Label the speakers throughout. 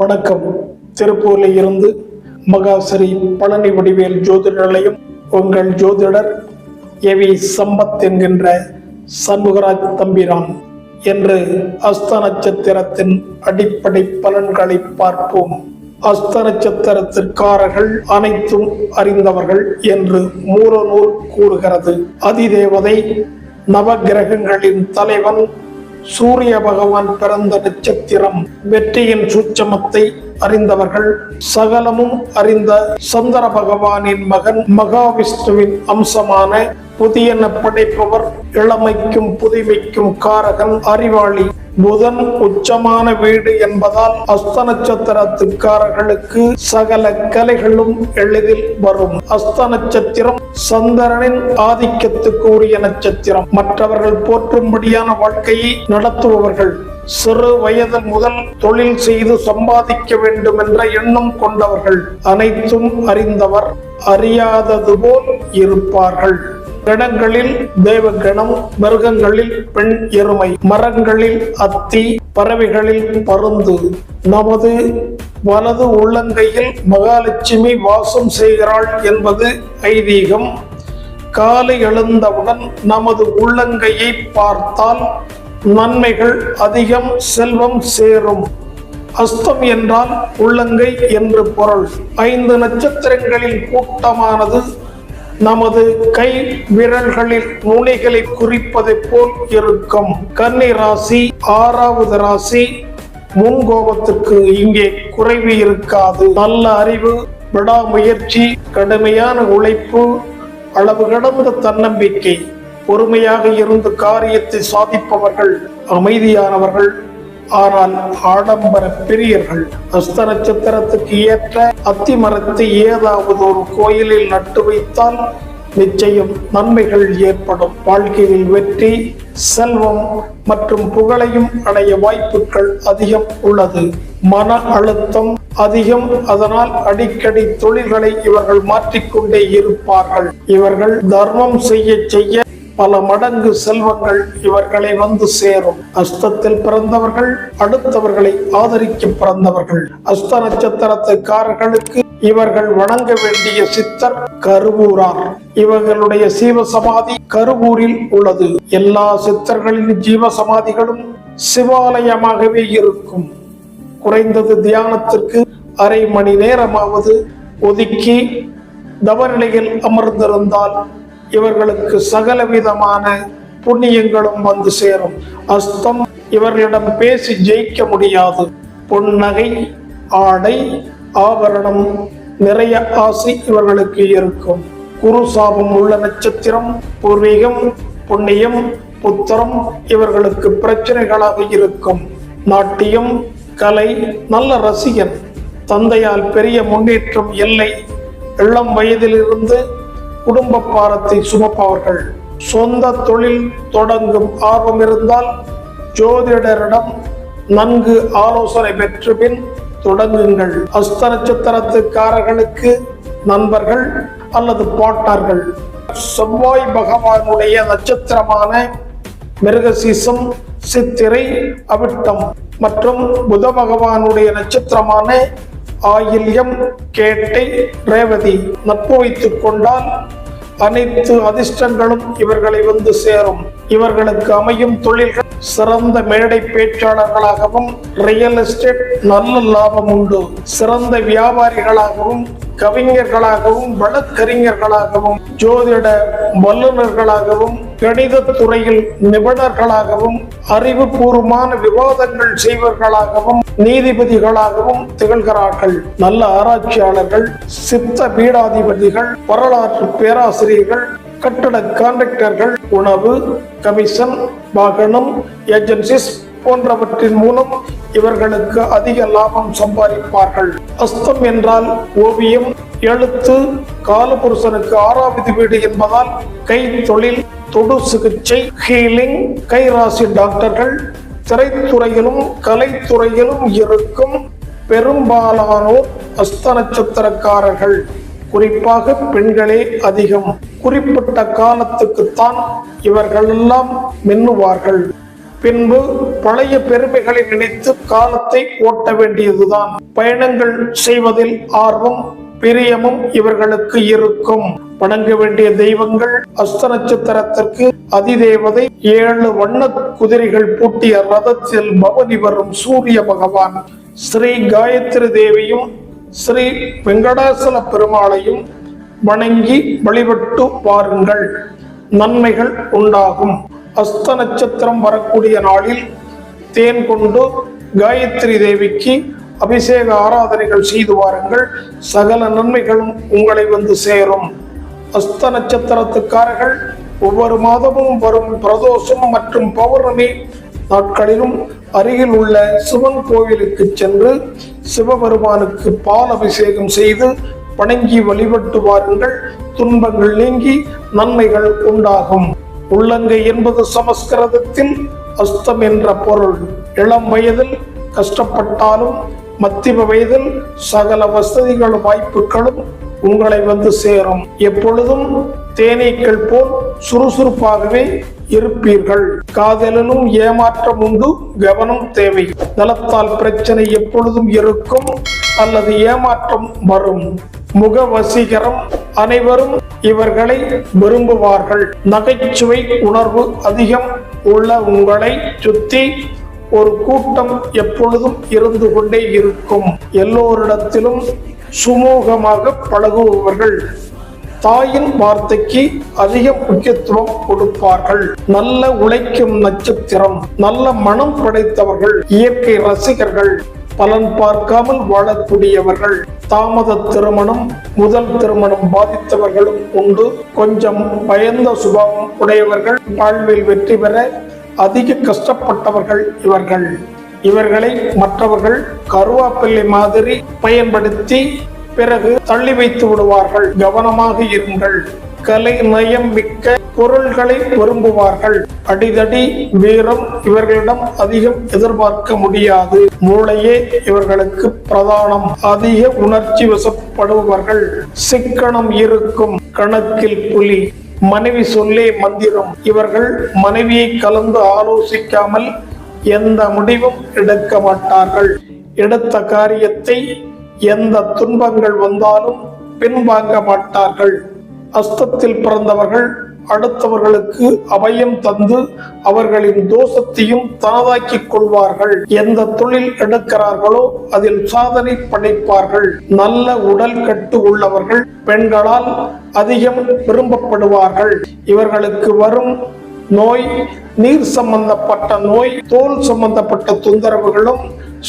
Speaker 1: வணக்கம். திருப்பூரில் இருந்து மகாசரி பழனி வடிவேல் ஜோதிட நிலையம். உங்கள் ஜோதிடர் எவி சம்பத் என்கின்ற சண்முகராஜ் தம்பிரான் என்று அஸ்த நட்சத்திரத்தின் அடிப்படை பலன்களை பார்ப்போம். அஸ்த நட்சத்திரத்திற்காரர்கள் அனைத்தும் அறிந்தவர்கள் என்று மூலநூல் கூறுகிறது. அதிதேவதை நவகிரகங்களின் தலைவன் சூரிய பகவான் பிறந்த நட்சத்திரம் வெற்றியின் சூட்சமத்தை அறிந்தவர்கள் சகலமும் அறிந்த சந்திர பகவானின் மகன் மகாவிஷ்ணுவின் அம்சமான புதியன படைப்பவர் இளமைக்கும் புதுமைக்கும் காரகன் அறிவாளி. புதன் உச்சமான வீடு என்பதால் அஸ்த நட்சத்திரத்துக்காரர்களுக்கு சகல கலைகளும் எளிதில் வரும். அஸ்த நட்சத்திரம் சந்திரனின் ஆதிக்கத்துக்கு உரிய நட்சத்திரம். மற்றவர்கள் போற்றும்படியான வாழ்க்கையை நடத்துபவர்கள். சிறு வயது முதல் தொழில் செய்து சம்பாதிக்க வேண்டும் என்ற எண்ணம் கொண்டவர்கள். அனைத்தும் அறிந்தவர் அறியாதது போல் இருப்பார்கள். கணங்களில் தேவகணம் மிருகங்களில் பெண் எருமை மரங்களில் அத்தி பறவைகளில் பருந்து. நமது வலது உள்ளங்கையில் மகாலட்சுமி வாசம் செய்கிறாள் என்பது ஐதீகம். காலை எழுந்தவுடன் நமது உள்ளங்கையை பார்த்தால் நன்மைகள் அதிகம் செல்வம் சேரும். அஸ்தம் என்றால் உள்ளங்கை என்று பொருள். ஐந்து நட்சத்திரங்களின் கூட்டமானது நமது கை விரல்களில் நுனிகளை குறிப்பதை போல் இருக்கும். கன்னி ராசி ஆறாவது ராசி முன்கோபத்திற்கு இங்கே குறைவு இருக்காது. நல்ல அறிவு விடாமுயற்சி கடுமையான உழைப்பு அளவு கடந்த தன்னம்பிக்கை பொறுமையாக இருந்து காரியத்தை சாதிப்பவர்கள் அமைதியானவர்கள் ஆனால் ஆடம்பர பிரியர்கள். அஸ்த நட்சத்திரத்துக்கு ஏற்ற அத்தி மரத்தை ஏதாவது ஒரு கோயிலில் நட்டு வைத்தால் நிச்சயம் நன்மைகள் ஏற்படும். வாழ்க்கையில் வெற்றி செல்வம் மற்றும் புகழையும் அடைய வாய்ப்புகள் அதிகம் உள்ளது. மன அழுத்தம் அதிகம். அதனால் அடிக்கடி தொழில்களை இவர்கள் மாற்றிக்கொண்டே இருப்பார்கள். இவர்கள் தர்மம் செய்ய செய்ய பல மடங்கு செல்வங்கள் இவர்களை வந்து சேரும். அஸ்தத்தில் பிறந்தவர்கள் அடுத்தவர்களை ஆதரிக்க பிறந்தவர்கள். அஸ்த நட்சத்திரத்துக்காரர்களுக்கு இவர்கள் வணங்க வேண்டிய சித்தர் கருவூரார். இவர்களுடைய சீவ சமாதி கருவூரில் உள்ளது. எல்லா சித்தர்களின் ஜீவ சமாதிகளும் சிவாலயமாகவே இருக்கும். குறைந்தது தியானத்திற்கு அரை மணி நேரமாவது ஒதுக்கி தவநிலையில் அமர்ந்திருந்தால் இவர்களுக்கு சகல விதமான புண்ணியங்களும் வந்து சேரும். அஸ்தம் இவர்களிடம் பேசி ஜெயிக்க முடியாது. புன்னகை ஆடை ஆபரணம் நிறைய ஆசை இவர்களுக்கு இருக்கும். குரு சாபம் உள்ள நட்சத்திரம் பூர்வீகம் புண்ணியம் புத்திரம் இவர்களுக்கு பிரச்சனைகளாக இருக்கும். நாட்டியம் கலை நல்ல ரசிகன். தந்தையால் பெரிய முன்னேற்றம் இல்லை. இளம் வயதிலிருந்து குடும்ப பாரத்தை சுமப்பவர்கள். சொந்த தொழில் தொடங்கும் ஆர்வம் இருந்தால் ஜோதிடரிடம் நன்கு ஆலோசனை பெற்று பின் தொடங்குங்கள். அஸ்த நட்சத்திரத்துக்காரர்களுக்கு நண்பர்கள் அல்லது பாட்டார்கள். செவ்வாய் பகவானுடைய நட்சத்திரமான மிருகசீசம் சித்திரை அவிட்டம் மற்றும் புத பகவானுடைய நட்சத்திரமான ஆயில்யம் கேட்டை ரேவதி நட்பு வைத்துக் கொண்டால் அனைத்து அதிர்ஷ்டங்களும் இவர்களை வந்து சேரும். இவர்களுக்கு அமையும் தொழில்கள் சிறந்த மேடை பேச்சாளர்களாகவும் ரியல் எஸ்டேட் நல்ல லாபம் உண்டு. சிறந்த வியாபாரிகளாகவும் கவிஞர்களாகவும் வழக்கறிஞர்களாகவும் ஜோதிட வல்லுநர்களாகவும் கணித துறையில் நிபுணர்களாகவும் அறிவுபூர்வமான விவாதங்கள் செய்வர்களாகவும் நீதிபதிகளாகவும் திகழ்கிறார்கள். நல்ல ஆராய்ச்சியாளர்கள் சித்த பீடாதிபதிகள் வரலாற்று பேராசிரியர்கள் கட்டட கான்ட்ராக்டர்கள் உணவு கமிஷன் வாகனம் ஏஜென்சிஸ் போன்றவற்றின் மூலம் இவர்களுக்கு அதிக லாபம் சம்பாதிப்பார்கள். அஸ்தம் என்றால் ஓவியம் எழுத்து காலபுருஷனுக்கு ஆறாவது வீடு என்பதால் கை தொழில் தொடு சிகிச்சை ஹீலிங் கைராசி டாக்டர்கள் திரைத்துறையிலும் கலைத்துறையிலும் இருக்கும் பெரும்பாலானோர் அஸ்த நட்சத்திரக்காரர்கள். குறிப்பாக பெண்களே அதிகம். குறிப்பிட்ட காலத்துக்குத்தான் இவர்களெல்லாம் மின்னுவார்கள். பின்பு பழைய பெருமைகளை நினைத்து காலத்தை ஓட்ட வேண்டியதுதான். பயணங்கள் செய்வதில் ஆர்வம் பிரியமும் இவர்களுக்கு இருக்கும். வணங்க வேண்டிய தெய்வங்கள் அஸ்த நட்சத்திரத்திற்கு அதிதேவதை ஏழு வண்ண குதிரைகள் பூட்டிய ரதத்தில் பவனி வரும் சூரிய பகவான். ஸ்ரீ காயத்ரி தேவியும் ஸ்ரீ வெங்கடாசல பெருமாளையும் வணங்கி வழிபட்டு வாருங்கள். நன்மைகள் உண்டாகும். அஸ்த நட்சத்திரம் வரக்கூடிய நாளில் தேன் கொண்டு காயத்ரி தேவிக்கு அபிஷேக ஆராதனைகள் செய்து வாருங்கள். சகல நன்மைகளும் உங்களை வந்து சேரும். அஸ்த நட்சத்திரத்துக்காரர்கள் ஒவ்வொரு மாதமும் வரும் பிரதோஷம் மற்றும் பௌர்ணமி நாட்களிலும் அருகில் உள்ள சிவன் கோவிலுக்கு சென்று சிவபெருமானுக்கு பால் அபிஷேகம் செய்து வணங்கி வழிபட்டு வாருங்கள். துன்பங்கள் நீங்கி நன்மைகள் உண்டாகும். உள்ளங்கை என்பது சமஸ்கிருதத்தில் அஸ்தம் என்ற பொருள். இளம் வயதில் கஷ்டப்பட்டாலும் மத்திய வயதில் சகல வசதிகளும் வாய்ப்புகளும் உங்களை வந்து சேரும். எப்பொழுதும் தேனீக்கள் போல் சுறுசுறுப்பாகவே இருப்பீர்கள். காதலிலும் ஏமாற்றம் உண்டு கவனம் தேவை. நலத்தால் பிரச்சனை எப்பொழுதும் இருக்கும் அல்லது ஏமாற்றம் வரும். முக வசீகரம் அனைவரும் இவர்களை விரும்புவார்கள். நகைச்சுவை உணர்வு அதிகம் உள்ள உங்களை சுத்தி ஒரு கூட்டம் எப்பொழுதும் இருந்து கொண்டே இருக்கும். எல்லோரிடத்திலும் சுமூகமாக பழகுபவர்கள் தாயின் வார்த்தைக்கு அதிக முக்கியத்துவம் கொடுப்பார்கள். நல்ல உழைக்கும் நட்சத்திரம் நல்ல மனம் படைத்தவர்கள் இயற்கை ரசிகர்கள் பலன் பார்க்காமல் வாழக்கூடியவர்கள். தாமத திருமணம் முதல் திருமணம் பாதித்தவர்களும் உண்டு. கொஞ்சம் பயந்த சுபாவம் உடையவர்கள் வாழ்வில் வெற்றி பெற அதிக கஷ்டப்பட்டவர்கள் இவர்கள். இவர்களை மற்றவர்கள் கருவாப்பிள்ளை மாதிரி பயன்படுத்தி பிறகு தள்ளி வைத்து விடுவார்கள். கவனமாக இருங்கள். கலை நயம் மிக்க பொருள்களை விரும்புவார்கள். அடிதடி வீரம் இவர்களிடம் அதிகம் எதிர்பார்க்க முடியாது. மூளையே இவர்களுக்கு பிரதானம். அதிக உணர்ச்சி வசப்படுபவர்கள். சிக்கனம் இருக்கும். கணக்கில் புலி. மனைவி சொல்லே மந்திரம். இவர்கள் மனைவியை கலந்து ஆலோசிக்காமல் எந்த முடிவும் எடுக்க மாட்டார்கள். எடுத்த காரியத்தை எந்த துன்பங்கள் வந்தாலும் பின்வாங்க மாட்டார்கள். அஸ்தத்தில் பிறந்தவர்கள் அடுத்தவர்களுக்கு அபயம் தந்து அவர்களின் தோஷத்தையும் தனதாக்கிக் கொள்வார்கள். எந்த தொழில் எடுக்கிறார்களோ அதில் சாதனை படைப்பார்கள். நல்ல உடல் கட்டு உள்ளவர்கள் பெண்களால் அதிகம் விரும்பப்படுவார்கள். இவர்களுக்கு வரும் நோய் நீர் சம்பந்தப்பட்ட நோய் தோல் சம்பந்தப்பட்ட தொந்தரவுகளும்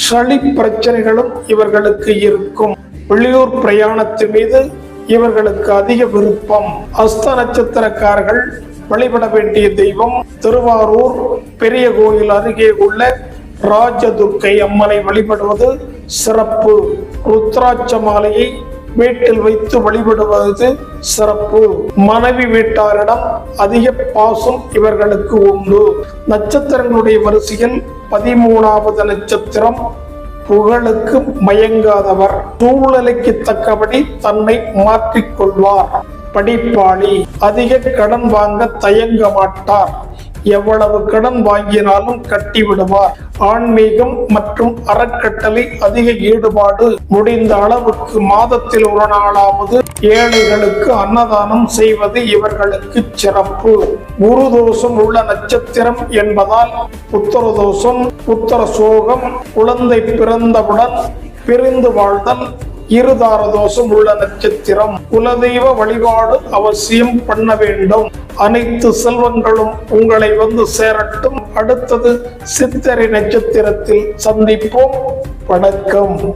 Speaker 1: சளி பிரச்சனைகளும் இவர்களுக்கு இருக்கும். வெளியூர் பிரயாணத்து மீது இவர்களுக்கு அதிக விருப்பம். அஸ்த நட்சத்திரக்காரர்கள் வழிபட வேண்டிய தெய்வம் திருவாரூர் பெரிய கோயில் அருகே உள்ள ராஜதுர்க்கை அம்மனை வழிபடுவது சிறப்பு. ருத்ராட்ச மாலையை வீட்டில் வைத்து வழிபடுவது சிறப்பு. மனைவி வீட்டாரிடம் அதிக பாசம் இவர்களுக்கு உண்டு. நட்சத்திரங்களுடைய வரிசையில் பதிமூணாவது நட்சத்திரம் புகழுக்கு மயங்காதவர். சூழ்நிலைக்கு தக்கபடி தன்னை மாற்றிக்கொள்வார். படிப்பாளி அதிக கடன் வாங்க தயங்க மாட்டார். எவ்வளவு கடன் வாங்கினாலும் கட்டிவிடுவார். ஆன்மீகம் மற்றும் அறக்கட்டளை அதிக ஈடுபாடு முடிந்த அளவுக்கு மாதத்தில் ஒரு நாளாவது ஏழைகளுக்கு அன்னதானம் செய்வது இவர்களுக்கு சிறப்பு. குரு தோஷம் உள்ள நட்சத்திரம் என்பதால் புத்திர தோஷம் புத்திர சோகம் குழந்தை பிறந்தவுடன் பிரிந்து வாழ்தல் இருதார தோஷம் உள்ள நட்சத்திரம். குலதெய்வ வழிபாடு அவசியம் பண்ண வேண்டும். அனைத்து செல்வங்களும் உங்களை வந்து சேரட்டும். அடுத்தது சித்திரை நட்சத்திரத்தில் சந்திப்போம். வணக்கம்.